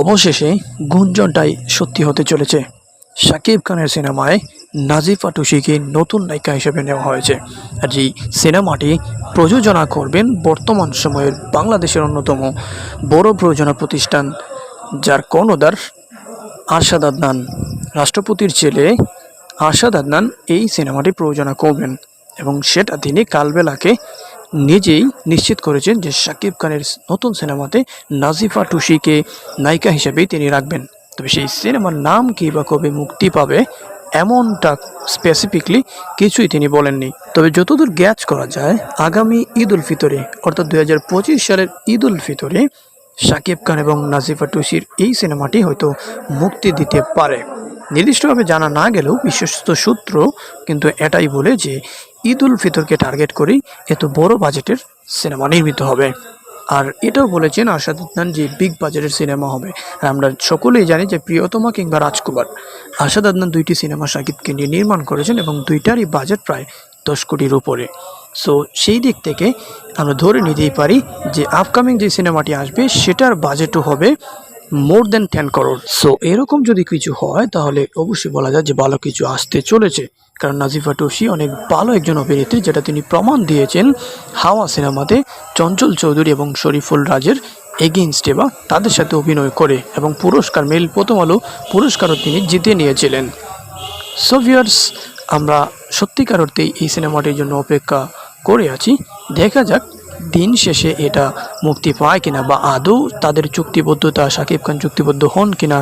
অবশেষে গুঞ্জনটাই সত্যি হতে চলেছে। শাকিব খানের সিনেমায় নাজিফা টুসিকে নতুন নায়িকা হিসেবে নেওয়া হয়েছে। আর যেই সিনেমাটি প্রযোজনা করবেন বর্তমান সময়ের বাংলাদেশের অন্যতম বড় প্রযোজনা প্রতিষ্ঠান, যার কর্ণধার আরশাদ আদনান। রাষ্ট্রপতির ছেলে আরশাদ আদনান এই সিনেমাটি প্রযোজনা করবেন এবং সেটা তিনি কালবেলাকে নিজেই নিশ্চিত করেছেন যে শাকিব খানের নতুন সিনেমাতে নাজিফা টুসিকে নায়িকা হিসেবেই তিনি রাখবেন। তবে সেই সিনেমার নাম কী বা কবে মুক্তি পাবে, এমনটা স্পেসিফিকলি কিছুই তিনি বলেননি। তবে যতদূর গ্যাচ করা যায়, আগামী ঈদ উল ফিতরে, অর্থাৎ দু হাজার পঁচিশ সালের ঈদ উল ফিতরে, শাকিব খান এবং নাজিফা টুসির এই সিনেমাটি হয়তো মুক্তি দিতে পারে। নির্দিষ্টভাবে জানা না গেলেও বিশ্বস্ত সূত্র কিন্তু এটাই বলে যে ঈদ উল ফিতরকে টার্গেট করেই এত বড় বাজেটের সিনেমা নির্মিত হবে। আর এটাও বলেছেন আরশাদ আদনান যে বিগ বাজেটের সিনেমা হবে। আর আমরা সকলেই জানি যে প্রিয়তমা কিংবা রাজকুমার। আরশাদ আদনান দুইটি সিনেমা শাকিবকে নিয়ে নির্মাণ করেছেন এবং দুইটারই বাজেট প্রায় দশ কোটির উপরে। সো সেই দিক থেকে আমরা ধরে নিতেই পারি যে আপকামিং যে সিনেমাটি আসবে, সেটার বাজেটও হবে মোর দেন টেন করোড় সো এরকম যদি কিছু হয়, তাহলে অবশ্যই বলা যায় যে ভালো কিছু আসতে চলেছে। কারণ নাজিফা টুসি অনেক ভালো একজন অভিনেত্রী, যেটা তিনি প্রমাণ দিয়েছেন হাওয়া সিনেমাতে চঞ্চল চৌধুরী এবং শরীফুল রাজের এগেইনস্টে বা তাদের সাথে অভিনয় করে এবং পুরস্কার, মেল প্রথম আলো পুরস্কারও তিনি জিতে নিয়েছিলেন। সোভিয়ার্স আমরা সত্যিকার অর্থেই এই সিনেমাটির জন্য অপেক্ষা করে আছি। দেখা যাক দিন শেষে এটা মুক্তি পায় কিনা বা আদৌ তাদের চুক্তিবদ্ধতা, সাকিব খান চুক্তিবদ্ধ হন কিনা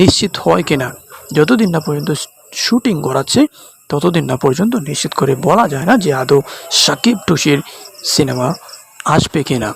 নিশ্চিত হয় কিনা, যতদিন না পর্যন্ত শুটিং করাচ্ছে ততদিন না পর্যন্ত নিশ্চিত করে বলা যায় না যে আদৌ সাকিব টুসির সিনেমা আসবে কিনা।